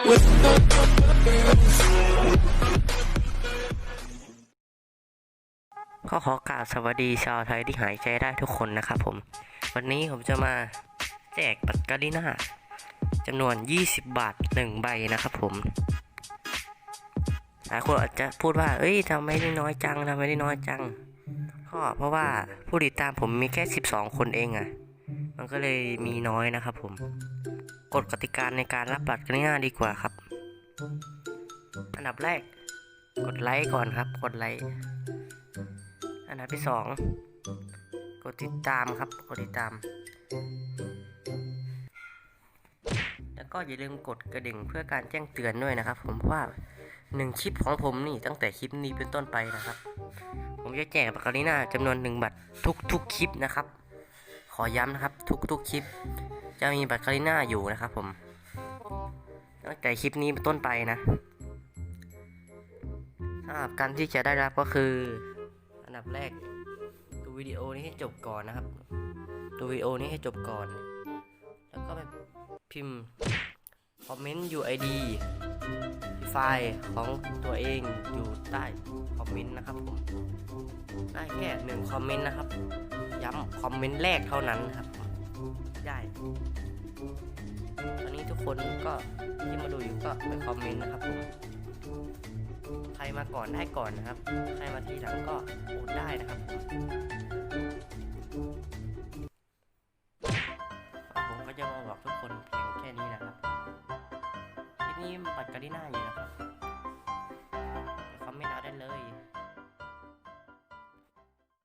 ก็ขอกราบสวัสดีชาวไทยที่หายใจได้ทุกคนนะครับผม วันนี้ผมจะมาแจกบัตรกาลิน่าจำนวน 20 บาท 1 ใบนะครับผม หลายคนอาจจะพูดว่า เอ้ยทำไมได้น้อยจังทำไมได้น้อยจัง ก็เพราะว่าผู้ติดตามผมมีแค่ 12 คนเองอะ่ะ มันก็เลยมีน้อยนะครับผมกฎกติกาในการรับบัตรกาลิน่ายดีกว่าครับ อันดับแรก กดไลค์ก่อนครับ กดไลค์อันดับที่สองกดติดตามครับ กดติดตาม แล้วก็อย่าลืมกดกระดิ่งเพื่อการแจ้งเตือนด้วยนะครับ ผมเพราะว่าหนึ่งคลิปของผมนี่ตั้งแต่คลิปนี้เป็นต้นไปนะครับ ผมจะแจกบัตรกาลิน่าจำนวนหนึ่งบัตรทุกทุกๆคลิปนะครับ อย้ำนะครับทุกทุกๆคลิป จะมีบัตรการิน่าอยู่นะครับผมตั้งแต่คลิปนี้เป็นต้นไปนะสำหรับการที่จะได้รับก็คือ อันดับแรก ดูวิดีโอนี้ให้จบก่อนนะครับ ดูวิดีโอนี้ให้จบก่อน แล้วก็ไปพิมพ์ อมเมนต์ UID ไฟล์ของตัวเองอยู่ใต้คอมเมนต์นะครับผมได้แค่หนึ่งคอมเมนต์นะครับ ย้ำคอมเมนต์แรกเท่านั้นครับ ได้ ตอนนี้ทุกคนก็ที่มาดูอยู่ก็ไปคอมเมนต์นะครับผมใครมาก่อนได้ก่อนนะครับ ใครมาทีหลังก็โอนได้นะครับผมก็จะมาบอกทุกคนเพียงแค่นี้นะครับ นี่ปัดกรกาลิน่าอยู่นะครับ